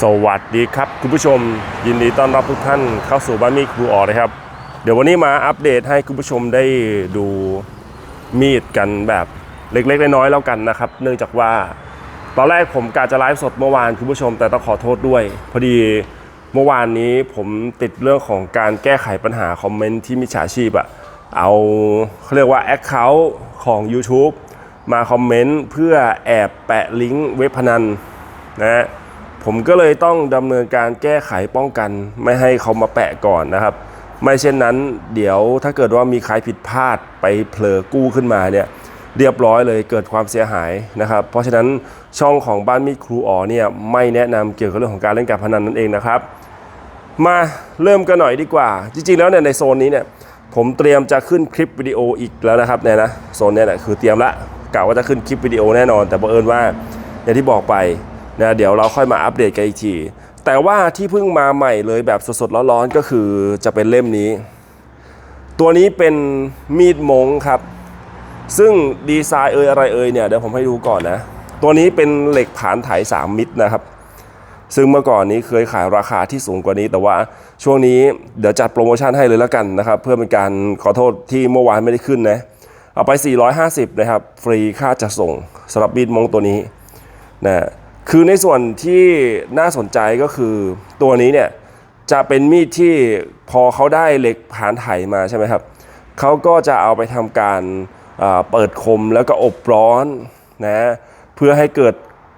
สวัสดีครับ คุณผู้ชมยินดีต้อนรับทุกท่านเข้าสู่บ้านมีดครูออนะครับ เดี๋ยววันนี้มาอัปเดตให้คุณผู้ชมได้ดูมีดกันแบบเล็กๆน้อยๆแล้วกันนะครับ เนื่องจากว่าตอนแรกผมกาจะไลฟ์สดเมื่อวานคุณผู้ชม แต่ต้องขอโทษด้วย พอดีเมื่อวานนี้ผมติดเรื่องของการแก้ไขปัญหาคอมเมนต์ที่มิจฉาชีพอะเอาเขาเรียกว่า Account ของ YouTube มาคอมเมนต์เพื่อแอบแปะลิงก์เว็บพนันนะฮะ ผมก็เลยต้องดำเนินการแก้ไขป้องกัน ไม่ให้เขามาแปะก่อนนะครับ ไม่เช่นนั้น เดี๋ยวถ้าเกิดว่ามีใครผิดพลาดไปเผลอกู้ขึ้นมาเนี่ยเรียบร้อยเลยเกิดความเสียหายนะครับ เพราะฉะนั้นช่องของบ้านมีดครูอ๋อเนี่ยไม่แนะนำเกี่ยวกับเรื่องของการเล่นการพนันนั่นเองนะครับ มาเริ่มกันหน่อยดีกว่า จริงๆแล้วเนี่ยในโซนนี้เนี่ยผมเตรียมจะขึ้นคลิปวิดีโออีกแล้วนะครับเนี่ยนะโซนนี้แหละคือเตรียมละกะว่าจะขึ้นคลิปวิดีโอแน่นอน แต่บังเอิญว่าอย่างที่บอกไป นะเดี๋ยวเราค่อยมาอัปเดตกันอีกที แต่ว่าที่เพิ่งมาใหม่เลยแบบสดๆร้อนๆก็คือจะเป็นเล่มนี้ ตัวนี้เป็นมีดมงครับ ซึ่งดีไซน์เอยอะไรเอยเนี่ยเดี๋ยวผมให้ดูก่อนนะ ตัวนี้เป็นเหล็กผานไถ3มิตรนะครับซึ่งเมื่อก่อนนี้เคยขายราคาที่สูงกว่านี้ แต่ว่าช่วงนี้เดี๋ยวจัดโปรโมชั่นให้เลยแล้วกันนะครับ เพื่อเป็นการขอโทษที่เมื่อวานไม่ได้ขึ้นนะ เอาไป 450 นะครับ ฟรีค่าจะส่งสำหรับมีดมงตัวนี้นะ คือในส่วนที่น่าสนใจก็คือตัวนี้เนี่ยจะเป็นมีดที่พอเขาได้เหล็กผานไถมาใช่ไหมครับเขาก็จะเอาไปทำการเปิดคมแล้วก็อบร้อนนะเพื่อให้เกิด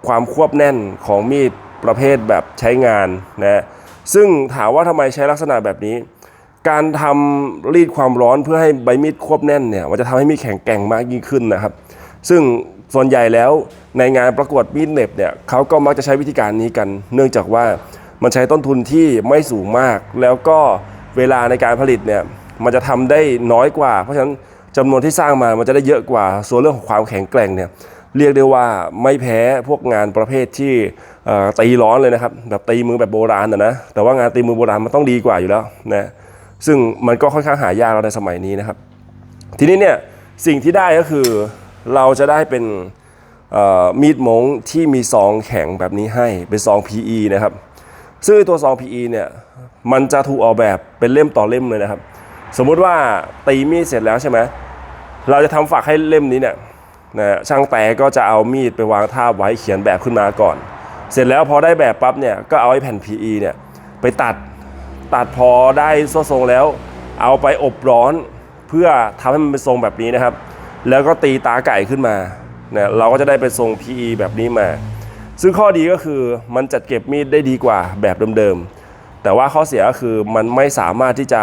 ความควบแน่นของมีดประเภทแบบใช้งานนะซึ่งถามว่าทำไมใช้ลักษณะแบบนี้ การทำรีดความร้อนเพื่อให้ใบมีดควบแน่นเนี่ยมันจะทำให้มีดแข็งแกร่งมากยิ่งขึ้นนะครับ ซึ่ง ส่วนใหญ่แล้วในงานประกวดมีดเน็บเนี่ยเขาก็มักจะใช้วิธีการนี้กัน เนื่องจากว่ามันใช้ต้นทุนที่ไม่สูงมาก แล้วก็เวลาในการผลิตเนี่ยมันจะทำได้น้อยกว่า เพราะฉะนั้นจำนวนที่สร้างมามันจะได้เยอะกว่า ส่วนเรื่องของความแข็งแกร่งเนี่ยเรียกได้ว่าไม่แพ้พวกงานประเภทที่ตีร้อนเลยนะครับแบบตีมือแบบโบราณนะนะแต่ว่างานตีมือโบราณมันต้องดีกว่าอยู่แล้วนะซึ่งมันก็ค่อนข้างหายากแล้วในสมัยนี้นะครับ ทีนี้เนี่ยสิ่งที่ได้ก็คือ เราจะได้เป็นมีดมงที่มีซองแข็งแบบนี้ให้เป็นซอง PE นะครับ ซึ่งตัวซอง PE เนี่ยมันจะถูกออกแบบเป็นเล่มต่อเล่มเลยนะครับ สมมุติว่าตีมีดเสร็จแล้วใช่ไหมเราจะทำฝักให้เล่มนี้เนี่ยนะช่างแต่ก็จะเอามีดไปวางท่าไว้เขียนแบบขึ้นมาก่อน เสร็จแล้วพอได้แบบปั๊บเนี่ยก็เอาไอ้แผ่น PE เนี่ยไปตัดตัดพอได้ทรงแล้ว เอาไปอบร้อนเพื่อทำให้มันเป็นทรงแบบนี้นะครับ แล้วก็ตีตาไก่ขึ้นมาเนี่ยเราก็จะได้เป็นทรง PE แบบนี้มา ซึ่งข้อดีก็คือมันจัดเก็บมีดได้ดีกว่าแบบเดิมๆ แต่ว่าข้อเสียก็คือมันไม่สามารถที่จะ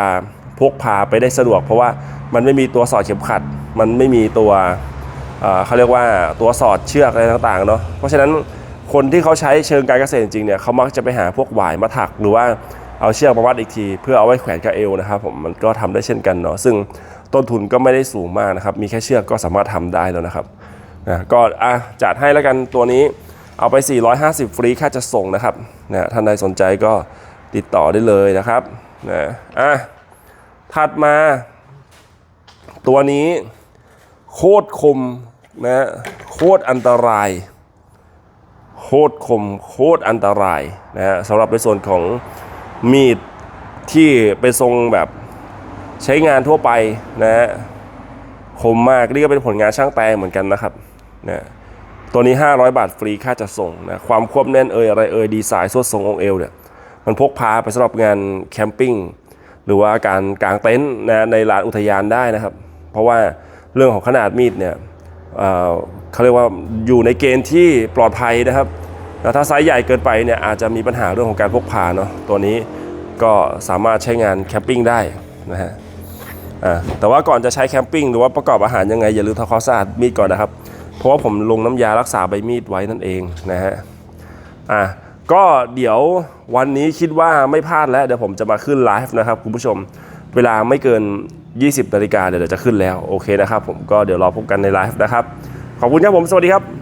พกพาไปได้สะดวก เพราะว่ามันไม่มีตัวสอดเข็มขัด มันไม่มีตัวเอ่อเขาเรียกว่าตัวสอดเชือกอะไรต่างๆเนาะเพราะฉะนั้นคนที่เขาใช้เชิงการเกษตรจริงๆเนี่ยเขามักจะไปหาพวกหวายมาถักหรือว่า เอาเชือกมาวัดอีกที เพื่อเอาไว้แขวนกับเอวนะครับผมมันก็ทำได้เช่นกันเนาะซึ่งต้นทุนก็ไม่ได้สูงมากนะครับมีแค่เชือกก็สามารถทำได้แล้วนะครับนะก็อะจัดให้แล้วกันตัวนี้เอาไป 450 ฟรีค่าจะส่งนะครับนะท่านใดสนใจก็ติดต่อได้เลยนะครับนะอะถัดมา ตัวนี้โคตรคมนะโคตรอันตราย โคตรคมโคตรอันตรายนะฮะสำหรับในส่วนของ มีดที่เป็นทรงแบบใช้งานทั่วไปนะฮะคมมากนี่ก็เป็นผลงานช่างแปลงเหมือนกันนะครับนะตัวนี้ 500 บาทฟรีค่าจัดส่งนะความควบแน่นเอยอะไรเอยดีไซน์สวดทรงองเอวเนี่ยมันพกพาไปสำหรับงานแคมปิ้งหรือว่าการกางเต็นท์นะในลานอุทยานได้นะครับ เพราะว่าเรื่องของขนาดมีดเนี่ยเเขาเรียกว่าอยู่ในเกณฑ์ที่ปลอดภัยนะครับ แล้วถ้าไซส์ใหญ่เกินไปเนี่ยอาจจะมีปัญหาเรื่องของการพกพาเนาะตัวนี้ก็สามารถใช้งานแคมปิ้งได้นะฮะอ่าแต่ว่าก่อนจะใช้แคมปิ้งหรือว่าประกอบอาหารยังไงอย่าลืมทำความสะอาดมีดก่อนนะครับ เพราะว่าผมลงน้ำยารักษาใบมีดไว้นั่นเองนะฮะอะก็เดี๋ยววันนี้คิดว่าไม่พลาดแล้วเดี๋ยวผมจะมาขึ้นไลฟ์นะครับคุณผู้ชมเวลาไม่เกิน 20นาฬิกาเดี๋ยวจะขึ้นแล้วโอเคนะครับผมก็เดี๋ยวรอพบกันในไลฟ์นะครับ ขอบคุณครับผมสวัสดีครับ